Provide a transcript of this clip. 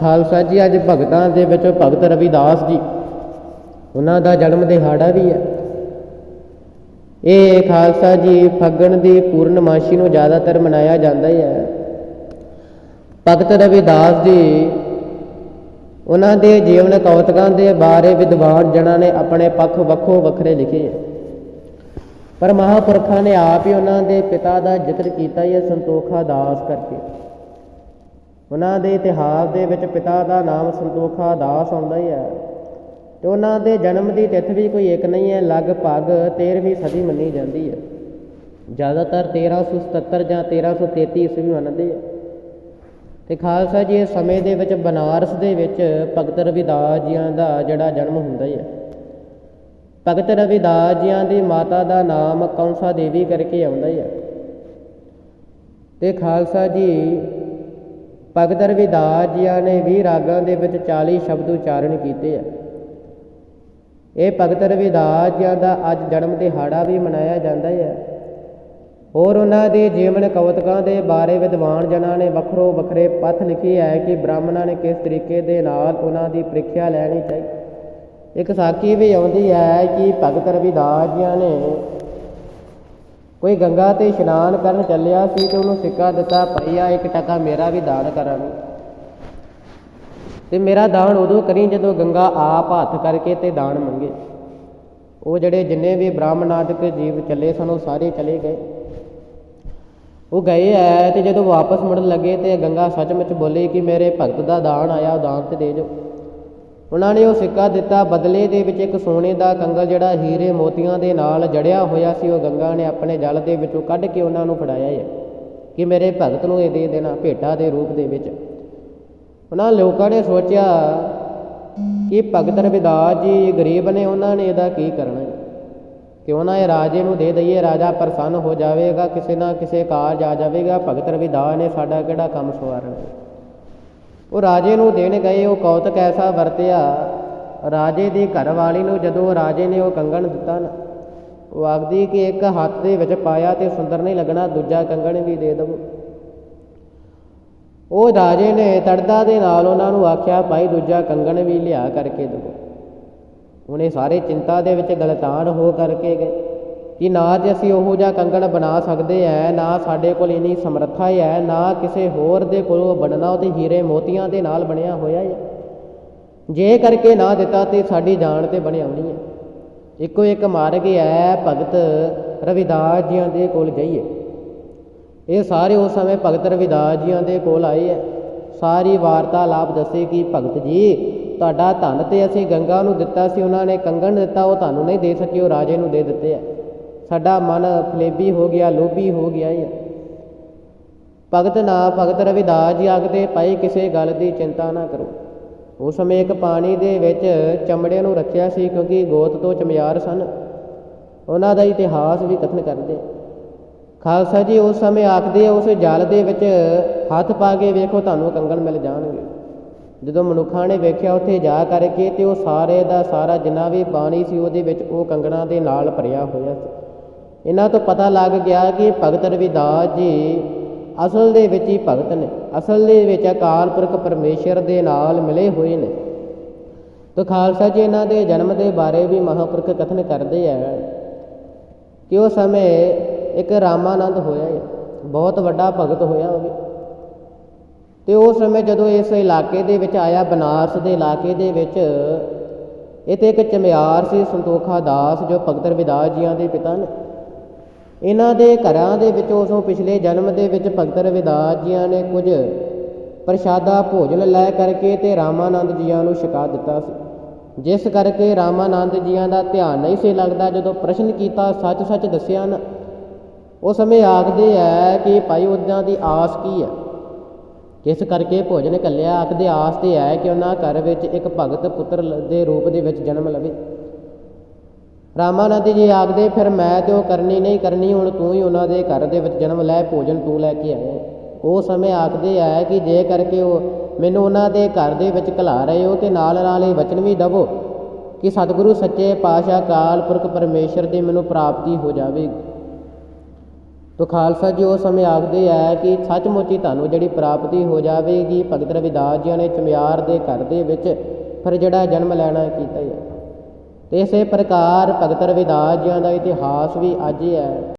ਖਾਲਸਾ ਜੀ, ਅੱਜ ਭਗਤਾਂ ਦੇ ਵਿੱਚ ਭਗਤ ਰਵਿਦਾਸ ਜੀ, ਉਹਨਾਂ ਦਾ ਜਨਮ ਦਿਹਾੜਾ ਵੀ ਹੈ। ਇਹ ਖਾਲਸਾ ਜੀ ਫੱਗਣ ਦੀ ਪੂਰਨਮਾਸ਼ੀ ਨੂੰ ਜ਼ਿਆਦਾਤਰ ਮਨਾਇਆ ਜਾਂਦਾ ਹੀ ਹੈ। ਭਗਤ ਰਵਿਦਾਸ ਜੀ, ਉਹਨਾਂ ਦੇ ਜੀਵਨ ਕੌਤਕਾਂ ਦੇ ਬਾਰੇ ਵਿਦਵਾਨ ਜਨਾਂ ਨੇ ਆਪਣੇ ਪੱਖ ਵੱਖੋ ਵੱਖਰੇ ਲਿਖੇ ਹੈ। ਪਰ ਮਹਾਪੁਰਖਾਂ ਨੇ ਆਪ ਹੀ ਉਹਨਾਂ ਦੇ ਪਿਤਾ ਦਾ ਜ਼ਿਕਰ ਕੀਤਾ ਹੈ ਸੰਤੋਖਾ ਦਾਸ ਕਰਕੇ। ਉਹਨਾਂ ਦੇ ਇਤਿਹਾਸ ਦੇ ਵਿੱਚ ਪਿਤਾ ਦਾ ਨਾਮ ਸੰਤੋਖਾ ਦਾਸ ਆਉਂਦਾ ਹੀ ਹੈ। ਤੇ ਉਹਨਾਂ ਦੇ ਜਨਮ ਦੀ ਤਿਥ ਵੀ ਕੋਈ ਇੱਕ ਨਹੀਂ ਹੈ, ਲਗਭਗ 13ਵੀਂ ਸਦੀ ਮੰਨੀ ਜਾਂਦੀ ਹੈ। ਜ਼ਿਆਦਾਤਰ 1377 ਜਾਂ 1333 ਈਸਵੀ ਮੰਨਦੇ ਆ। ਤੇ ਖਾਲਸਾ ਜੀ, ਇਸ ਸਮੇਂ ਦੇ ਵਿੱਚ ਬਨਾਰਸ ਦੇ ਵਿੱਚ ਭਗਤ ਰਵਿਦਾਸ ਜੀਆਂ ਦਾ ਜਿਹੜਾ ਜਨਮ ਹੁੰਦਾ ਹੈ ਭਗਤ ਰਵਿਦਾਸ ਜੀਆਂ ਦੀ ਮਾਤਾ ਦਾ ਨਾਮ ਕੌਂਸਾ ਦੇਵੀ ਕਰਕੇ ਆਉਂਦਾ ਹੈ। ਤੇ ਖਾਲਸਾ ਜੀ ਭਗਤ ਰਵਿਦਾਸ ਜੀਆਂ ਨੇ 20 ਰਾਗਾਂ ਦੇ ਵਿੱਚ 40 ਸ਼ਬਦ ਉਚਾਰਨ ਕੀਤੇ ਆ। ਇਹ ਭਗਤ ਰਵਿਦਾਸ ਜੀਆਂ ਦਾ ਅੱਜ ਜਨਮ ਦਿਹਾੜਾ ਵੀ ਮਨਾਇਆ ਜਾਂਦਾ ਹੈ ਹੋਰ ਉਹਨਾਂ ਦੇ ਜੀਵਨ ਕਵਤਕਾਂ ਦੇ ਬਾਰੇ ਵਿਦਵਾਨ ਜਨਾਂ ਨੇ ਵੱਖਰੋ ਵੱਖਰੇ ਪੱਥ ਲਿਖੇ ਹੈ ਕਿ ਬ੍ਰਾਹਮਣਾਂ ਨੇ ਕਿਸ ਤਰੀਕੇ ਦੇ ਨਾਲ ਉਹਨਾਂ ਦੀ ਪ੍ਰੀਖਿਆ ਲੈਣੀ ਚਾਹੀਦੀ ਇੱਕ ਸਾਖੀ ਵੀ ਆਉਂਦੀ ਹੈ ਕਿ ਭਗਤ ਰਵਿਦਾਸ ਜੀਆਂ ਨੇ ਕੋਈ ਗੰਗਾ ਤੇ ਇਸ਼ਨਾਨ ਕਰਨ ਚੱਲਿਆ ਸੀ ਤੇ ਉਹਨੂੰ ਸਿੱਕਾ ਦਿੱਤਾ ਭਈਆ ਇੱਕ ਟਕਾ ਮੇਰਾ ਵੀ ਦਾਨ ਕਰਾਂਗੇ ਤੇ ਮੇਰਾ ਦਾਨ ਉਦੋਂ ਕਰੀ ਜਦੋਂ ਗੰਗਾ ਆਪ ਹੱਥ ਕਰਕੇ ਤੇ ਦਾਨ ਮੰਗੇ। ਉਹ ਜਿਹੜੇ ਜਿੰਨੇ ਵੀ ਬ੍ਰਾਹਮਣਾਦਿਕ ਜੀਵ ਚੱਲੇ ਸਨ, ਉਹ ਸਾਰੇ ਚਲੇ ਗਏ। ਉਹ ਗਏ ਐ ਤੇ ਜਦੋਂ ਵਾਪਸ ਮੁੜਨ ਲੱਗੇ ਤੇ ਗੰਗਾ ਸੱਚਮੁੱਚ ਬੋਲੀ ਕਿ ਮੇਰੇ ਭਗਤ ਦਾ ਦਾਨ ਆਇਆ ਦਾਨ ਤੇ ਦੇ ਜੋ ਉਹਨਾਂ ਨੇ ਉਹ ਸਿੱਕਾ ਦਿੱਤਾ। ਬਦਲੇ ਦੇ ਵਿੱਚ ਇੱਕ ਸੋਨੇ ਦਾ ਕੰਗਲ ਜਿਹੜਾ ਹੀਰੇ ਮੋਤੀਆਂ ਦੇ ਨਾਲ ਜੜਿਆ ਹੋਇਆ ਸੀ, ਉਹ ਗੰਗਾ ਨੇ ਆਪਣੇ ਜਲ ਦੇ ਵਿੱਚੋਂ ਕੱਢ ਕੇ ਉਹਨਾਂ ਨੂੰ ਫੜਾਇਆ ਹੈ ਕਿ ਮੇਰੇ ਭਗਤ ਨੂੰ ਇਹ ਦੇ ਦੇਣਾ ਭੇਟਾ ਦੇ ਰੂਪ ਦੇ ਵਿੱਚ। ਉਹਨਾਂ ਲੋਕਾਂ ਨੇ ਸੋਚਿਆ ਕਿ ਭਗਤ ਰਵਿਦਾਸ ਜੀ ਗਰੀਬ ਨੇ, ਉਹਨਾਂ ਨੇ ਇਹਦਾ ਕੀ ਕਰਨਾ ਕਿਉਂ ਨਾ ਇਹ ਰਾਜੇ ਨੂੰ ਦੇ ਦਈਏ, ਰਾਜਾ ਪ੍ਰਸੰਨ ਹੋ ਜਾਵੇਗਾ, ਕਿਸੇ ਨਾ ਕਿਸੇ ਕਾਰਜ ਆ ਜਾਵੇਗਾ। ਭਗਤ ਰਵਿਦਾਸ ਨੇ ਸਾਡਾ ਕਿਹੜਾ ਕੰਮ ਸਵਾਰਨਾ ਉਹ ਰਾਜੇ ਨੂੰ ਦੇਣ ਗਏ, ਉਹ ਕੌਤਕ ਐਸਾ ਵਰਤਿਆ। ਰਾਜੇ ਦੀ ਘਰਵਾਲੀ ਨੂੰ ਜਦੋਂ ਰਾਜੇ ਨੇ ਉਹ ਕੰਗਣ ਦਿੱਤਾ ਨਾ, ਉਹ ਆਖਦੀ ਕਿ ਇੱਕ ਹੱਥ ਦੇ ਵਿੱਚ ਪਾਇਆ ਤੇ ਸੁੰਦਰ ਨਹੀਂ ਲੱਗਣਾ, ਦੂਜਾ ਕੰਗਣ ਵੀ ਦੇ ਦੇਵੋ। ਉਹ ਰਾਜੇ ਨੇ ਤੜਦਾ ਦੇ ਨਾਲ ਉਹਨਾਂ ਨੂੰ ਆਖਿਆ, ਭਾਈ, ਦੂਜਾ ਕੰਗਣ ਵੀ ਲਿਆ ਕਰਕੇ ਦੇਵੋ। ਉਹਨੇ ਸਾਰੇ ਚਿੰਤਾ ਦੇ ਵਿੱਚ ਗਲਤਾਨ ਹੋ ਕਰਕੇ ਗਏ। ਕਿ ਨਾ ਤੇ ਅਸੀਂ ਉਹੋ ਜਿਹਾ ਕੰਗਣ ਬਣਾ ਸਕਦੇ ਐ, ਨਾ ਸਾਡੇ ਕੋਲ ਇਨੀ ਸਮਰੱਥਾ ਹੈ ਨਾ ਕਿਸੇ ਹੋਰ ਦੇ ਕੋਲੋਂ ਬਣਨਾ ਉਹ ਉਹਦੇ ਹੀਰੇ ਮੋਤੀਆਂ ਦੇ ਨਾਲ ਬਣਿਆ ਹੋਇਆ ਹੈ ਜੇ ਕਰਕੇ ਨਾ ਦਿੱਤਾ ਤੇ ਸਾਡੀ ਜਾਨ ਤੇ ਬਣਿਆ ਆਉਣੀ ਹੈ ਇੱਕੋ ਇੱਕ ਮਾਰਗ ਹੈ ਭਗਤ ਰਵਿਦਾਸ ਜੀਆਂ ਦੇ ਕੋਲ ਜਾਈਏ। ਇਹ ਸਾਰੇ ਉਸ ਸਮੇਂ ਭਗਤ ਰਵਿਦਾਸ ਜੀਆਂ ਦੇ ਕੋਲ ਆਏ ਹੈ ਸਾਰੀ ਵਾਰਤਾਲਾਪ ਦੱਸੇ ਕਿ, ਭਗਤ ਜੀ, ਤੁਹਾਡਾ ਧਨ ਤੇ ਅਸੀਂ ਗੰਗਾ ਨੂੰ ਦਿੱਤਾ ਸੀ, ਉਹਨਾਂ ਨੇ ਕੰਗਣ ਦਿੱਤਾ, ਉਹ ਤੁਹਾਨੂੰ ਨਹੀਂ ਦੇ ਸਕੇ, ਉਹ ਰਾਜੇ ਨੂੰ ਦੇ ਦਿੱਤੇ ਆ ਸਾਡਾ ਮਨ ਫਲੇਬੀ ਹੋ ਗਿਆ, ਲੋਭੀ ਹੋ ਗਿਆ ਹੈ ਭਗਤ ਨਾ ਭਗਤ ਰਵਿਦਾਸ ਜੀ ਆਖਦੇ ਭਾਈ ਕਿਸੇ ਗੱਲ ਦੀ ਚਿੰਤਾ ਨਾ ਕਰੋ। ਉਸ ਸਮੇਂ ਇੱਕ ਪਾਣੀ ਦੇ ਵਿੱਚ ਚਮੜੇ ਨੂੰ ਰੱਖਿਆ ਸੀ ਕਿਉਂਕਿ ਗੋਤ ਤੋਂ ਚਮਿਆਰ ਸਨ। ਉਹਨਾਂ ਦਾ ਇਤਿਹਾਸ ਵੀ ਕਥਨ ਕਰਦੇ ਖਾਲਸਾ ਜੀ ਉਸ ਸਮੇਂ ਆਖਦੇ ਉਸ ਜਲ ਦੇ ਵਿੱਚ ਹੱਥ ਪਾ ਕੇ ਵੇਖੋ, ਤੁਹਾਨੂੰ ਕੰਗਣ ਮਿਲ ਜਾਣਗੇ। ਜਦੋਂ ਮਨੁੱਖਾਂ ਨੇ ਵੇਖਿਆ, ਉੱਥੇ ਜਾ ਕਰਕੇ ਤੇ ਉਹ ਸਾਰੇ ਦਾ ਸਾਰਾ ਜਿੰਨਾ ਵੀ ਪਾਣੀ ਸੀ, ਉਹਦੇ ਵਿੱਚ ਉਹ ਕੰਗਣਾ ਦੇ ਨਾਲ ਭਰਿਆ ਹੋਇਆ ਸੀ। ਇਹਨਾਂ ਤੋਂ ਪਤਾ ਲੱਗ ਗਿਆ ਕਿ ਭਗਤ ਰਵਿਦਾਸ ਜੀ ਅਸਲ ਦੇ ਵਿੱਚ ਹੀ ਭਗਤ ਨੇ। ਅਸਲ ਦੇ ਵਿੱਚ ਅਕਾਲ ਪੁਰਖ ਪਰਮੇਸ਼ਰ ਦੇ ਨਾਲ ਮਿਲੇ ਹੋਏ ਨੇ। ਤਾਂ ਖਾਲਸਾ ਜੀ ਇਹਨਾਂ ਦੇ ਜਨਮ ਦੇ ਬਾਰੇ ਵੀ ਮਹਾਪੁਰਖ ਕਥਨ ਕਰਦੇ ਆ ਕਿ ਉਹ ਸਮੇਂ ਇੱਕ ਰਾਮਾਨੰਦ ਹੋਇਆ ਹੈ ਬਹੁਤ ਵੱਡਾ ਭਗਤ ਹੋਇਆ ਉਹ ਵੀ। ਤੇ ਉਸ ਸਮੇਂ ਜਦੋਂ ਇਸ ਇਲਾਕੇ ਦੇ ਵਿੱਚ ਆਇਆ, ਬਨਾਰਸ ਦੇ ਇਲਾਕੇ ਦੇ ਵਿੱਚ, ਇੱਥੇ ਇੱਕ ਚਮਿਆਰ ਸੀ ਸੰਤੋਖਾ ਦਾਸ ਜੋ ਭਗਤ ਰਵਿਦਾਸ ਜੀਆਂ ਦੇ ਪਿਤਾ ਨੇ। ਇਹਨਾਂ ਦੇ ਘਰਾਂ ਦੇ ਵਿੱਚ ਉਸੋਂ ਪਿਛਲੇ ਜਨਮ ਦੇ ਵਿੱਚ ਭਗਤ ਰਵਿਦਾਸ ਜੀਆਂ ਨੇ ਕੁਝ ਪ੍ਰਸ਼ਾਦਾ ਭੋਜਨ ਲੈ ਕਰਕੇ ਤੇ ਰਾਮਾਨੰਦ ਜੀਆਂ ਨੂੰ ਛਕਾ ਦਿੱਤਾ ਸੀ। ਜਿਸ ਕਰਕੇ ਰਾਮਾਨੰਦ ਜੀਆਂ ਦਾ ਧਿਆਨ ਨਹੀਂ ਸੀ ਲੱਗਦਾ, ਜਦੋਂ ਪ੍ਰਸ਼ਨ ਕੀਤਾ, ਸੱਚ-ਸੱਚ ਦੱਸਿਆ ਨਾ, ਉਸ ਸਮੇਂ ਆਖਦੇ ਹੈ ਕਿ ਭਾਈ ਉਹਨਾਂ ਦੀ ਆਸ ਕੀ ਹੈ ਕਿਸ ਕਰਕੇ ਭੋਜਨ ਕੱਲਿਆ ਆਖਦੇ ਆਸ ਤੇ ਹੈ ਕਿ ਉਹਨਾਂ ਘਰ ਵਿੱਚ ਇੱਕ ਭਗਤ ਪੁੱਤਰ ਦੇ ਰੂਪ ਦੇ ਵਿੱਚ ਜਨਮ ਲਵੇ। ਰਾਮਾ ਰਾਮਾਨੰਦ ਜੀ ਆਖਦੇ, ਫਿਰ ਮੈਂ ਤੇ ਉਹ ਕਰਨੀ ਨਹੀਂ ਕਰਨੀ, ਹੁਣ ਤੂੰ ਹੀ ਉਹਨਾਂ ਦੇ ਘਰ ਦੇ ਵਿੱਚ ਜਨਮ ਲੈ, ਭੋਜਨ ਤੂੰ ਲੈ ਕੇ ਆਏ ਉਹ ਸਮੇਂ ਆਖਦੇ ਆ ਕਿ ਜੇ ਕਰਕੇ ਉਹ ਮੈਨੂੰ ਉਹਨਾਂ ਦੇ ਘਰ ਦੇ ਵਿੱਚ ਘਲਾ ਰਹੇ ਹੋ ਤੇ ਨਾਲ ਨਾਲ ਇਹ ਵਚਨ ਵੀ ਦਵੋ ਕਿ ਸਤਿਗੁਰੂ ਸੱਚੇ ਪਾਤਸ਼ਾਹ ਕਾਲ ਪੁਰਖ ਪਰਮੇਸ਼ਰ ਦੀ ਮੈਨੂੰ ਪ੍ਰਾਪਤੀ ਹੋ ਜਾਵੇਗੀ। ਤੋ ਖਾਲਸਾ ਜੀ, ਉਹ ਸਮੇਂ ਆਖਦੇ ਆ ਕਿ ਸੱਚਮੁੱਚ ਹੀ ਤੁਹਾਨੂੰ ਜਿਹੜੀ ਪ੍ਰਾਪਤੀ ਹੋ ਜਾਵੇਗੀ, ਭਗਤ ਰਵਿਦਾਸ ਜੀ ਨੇ ਚਮਿਆਰ ਦੇ ਘਰ ਦੇ ਵਿੱਚ ਫਿਰ ਜਿਹੜਾ ਜਨਮ ਲੈਣਾ ਕੀਤਾ ਹੈ। ਅਤੇ ਇਸੇ ਪ੍ਰਕਾਰ ਭਗਤ ਰਵਿਦਾਸ ਜੀਆਂ ਦਾ ਇਤਿਹਾਸ ਵੀ ਅੱਜ ਹੈ।